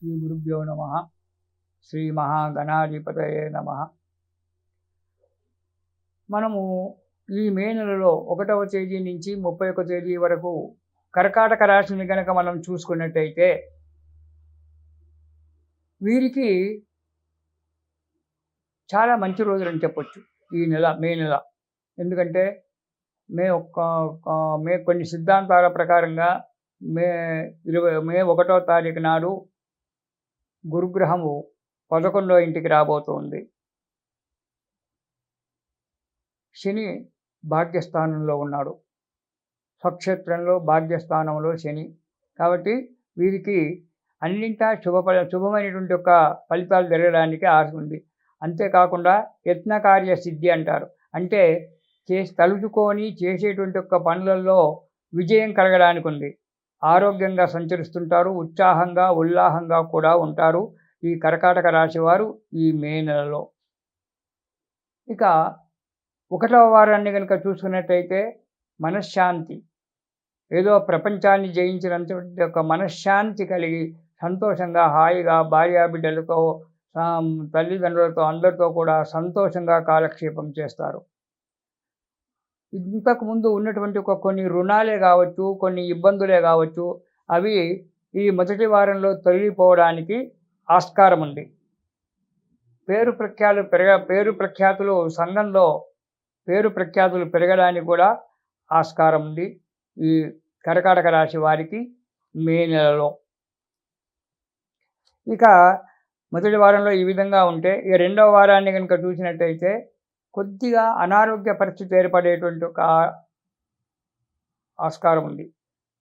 శ్రీ గురుభ్యో నమ. శ్రీ మహాగణాధిపతయే నమ. మనము ఈ మే నెలలో ఒకటవ తేదీ నుంచి ముప్పై ఒక తేదీ వరకు కర్కాటక రాశిని కనుక మనం చూసుకున్నట్టయితే వీరికి చాలా మంచి రోజులని చెప్పొచ్చు ఈ నెల మే నెల. ఎందుకంటే మే ఒక్క మే కొన్ని సిద్ధాంతాల ప్రకారంగా మే ఇరవై మే ఒకటో తారీఖు నాడు గురుగ్రహము పదకొండో ఇంటికి రాబోతోంది. శని భాగ్యస్థానంలో ఉన్నాడు. స్వక్షేత్రంలో భాగ్యస్థానంలో శని. కాబట్టి వీరికి అన్నింటా శుభ శుభమైనటువంటి యొక్క ఫలితాలు జరగడానికి ఆశ ఉంది. అంతేకాకుండా యత్నకార్య సిద్ధి అంటారు. అంటే చేసి తలుచుకొని చేసేటువంటి యొక్క పనులలో విజయం కలగడానికి ఉంది. ఆరోగ్యంగా సంచరిస్తుంటారు ఉత్సాహంగా ఉల్లాహంగా కూడా ఉంటారు ఈ కర్కాటక రాశివారు ఈ మే నెలలో. ఇక ఒకటవ వారాన్ని కనుక చూసుకున్నట్టయితే మనశ్శాంతి. ఏదో ప్రపంచాన్ని జయించినంత ఒక మనశ్శాంతి కలిగి సంతోషంగా హాయిగా భార్యాబిడ్డలతో తల్లిదండ్రులతో అందరితో కూడా సంతోషంగా కాలక్షేపం చేస్తారు. ఇంతకు ముందు ఉన్నటువంటి ఒక కొన్ని రుణాలే కావచ్చు కొన్ని ఇబ్బందులే కావచ్చు అవి ఈ మొదటి వారంలో తొలగిపోవడానికి ఆస్కారం ఉంది. పేరు ప్రఖ్యాతులు పెరగ పేరు ప్రఖ్యాతులు సంఘంలో పేరు ప్రఖ్యాతులు పెరగడానికి కూడా ఆస్కారం ఉంది ఈ కర్కాటక రాశి వారికి మే నెలలో. ఇక మొదటి వారంలో ఈ విధంగా ఉంటే ఇక రెండవ వారాన్ని కనుక చూసినట్టయితే కొద్దిగా అనారోగ్య పరిస్థితి ఏర్పడేటువంటి ఒక ఆస్కారం ఉంది.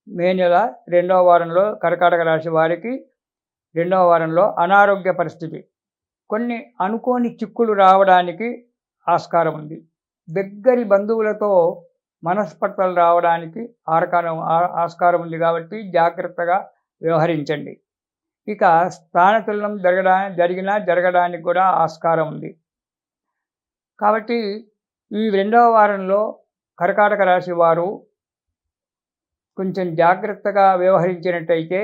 మే నెల రెండవ వారంలో కర్కాటక రాశి వారికి రెండవ వారంలో అనారోగ్య పరిస్థితి. కొన్ని అనుకోని చిక్కులు రావడానికి ఆస్కారం ఉంది. దగ్గరి బంధువులతో మనస్పర్ధలు రావడానికి ఆరకారం ఆస్కారం ఉంది కాబట్టి జాగ్రత్తగా వ్యవహరించండి. ఇక స్థానతులనం జరగడా జరిగినా జరగడానికి కూడా ఆస్కారం ఉంది. కాబట్టి ఈ రెండవ వారంలో కర్కాటక రాశి వారు కొంచెం జాగ్రత్తగా వ్యవహరించినట్టయితే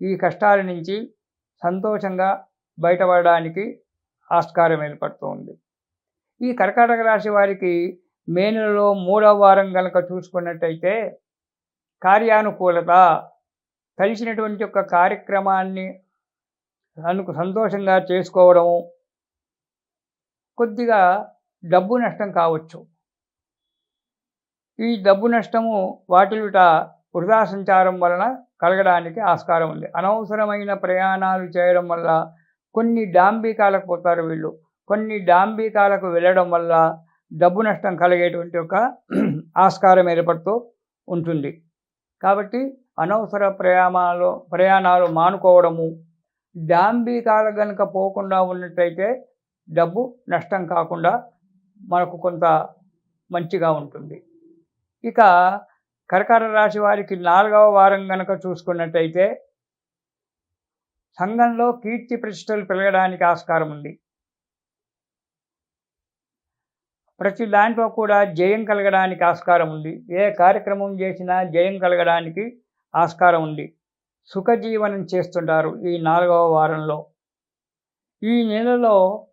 ఈ కష్టాల నుంచి సంతోషంగా బయటపడడానికి ఆస్కారం ఏర్పడుతుంది. ఈ కర్కాటక రాశి వారికి మే నెలలో మూడవ వారం కనుక చూసుకున్నట్టయితే కార్యానుకూలత కలిసినటువంటి ఒక కార్యక్రమాన్ని అనుకు సంతోషంగా చేసుకోవడము కొద్దిగా డబ్బు నష్టం కావచ్చు. ఈ డబ్బు నష్టము వాటిలుట వృధా సంచారం వలన కలగడానికి ఆస్కారం ఉంది. అనవసరమైన ప్రయాణాలు చేయడం వల్ల కొన్ని డాంబికాలకు పోతారు వీళ్ళు. కొన్ని డాంబికాలకు వెళ్ళడం వల్ల డబ్బు నష్టం కలిగేటువంటి ఒక ఆస్కారం ఏర్పడుతూ ఉంటుంది. కాబట్టి అనవసర ప్రయాణాలు ప్రయాణాలు మానుకోవడము డాంబికాలు కనుక పోకుండా ఉన్నట్టయితే డబ్బు నష్టం కాకుండా మనకు కొంత మంచిగా ఉంటుంది. ఇక కరకర రాశి వారికి నాలుగవ వారం కనుక చూసుకున్నట్టయితే సంఘంలో కీర్తి ప్రతిష్టలు పెరగడానికి ఆస్కారం ఉంది. ప్రతి దాంట్లో కూడా జయం కలగడానికి ఆస్కారం ఉంది. ఏ కార్యక్రమం చేసినా జయం కలగడానికి ఆస్కారం ఉంది. సుఖజీవనం చేస్తుంటారు ఈ నాలుగవ వారంలో. ఈ నెలలో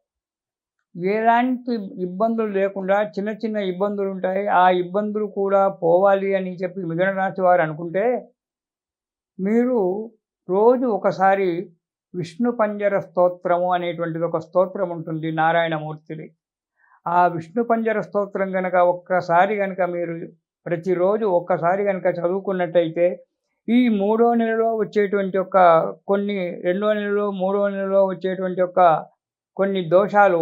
ఎలాంటి ఇబ్బందులు లేకుండా చిన్న చిన్న ఇబ్బందులు ఉంటాయి. ఆ ఇబ్బందులు కూడా పోవాలి అని చెప్పి మిథున రాశి వారు అనుకుంటే మీరు రోజు ఒకసారి విష్ణు పంజర స్తోత్రము అనేటువంటిది ఒక స్తోత్రం ఉంటుంది నారాయణమూర్తిది. ఆ విష్ణు పంజర స్తోత్రం కనుక ఒక్కసారి కనుక మీరు ప్రతిరోజు ఒక్కసారి కనుక చదువుకున్నట్టయితే ఈ మూడో నెలలో వచ్చేటువంటి ఒక కొన్ని రెండో నెలలో మూడో నెలలో వచ్చేటువంటి ఒక కొన్ని దోషాలు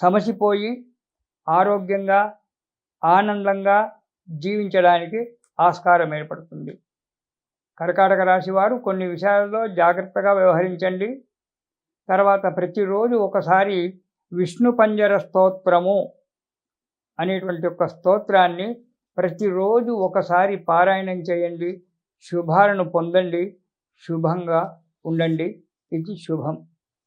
సమసిపోయి ఆరోగ్యంగా ఆనందంగా జీవించడానికి ఆస్కారం ఏర్పడుతుంది. కర్కాటక రాశి వారు కొన్ని విషయాల్లో జాగ్రత్తగా వ్యవహరించండి. తర్వాత ప్రతిరోజు ఒకసారి విష్ణు పంజర స్తోత్రము అనేటువంటి ఒక స్తోత్రాన్ని ప్రతిరోజు ఒకసారి పారాయణం చేయండి. శుభాలను పొందండి. శుభంగా ఉండండి. ఇది శుభం.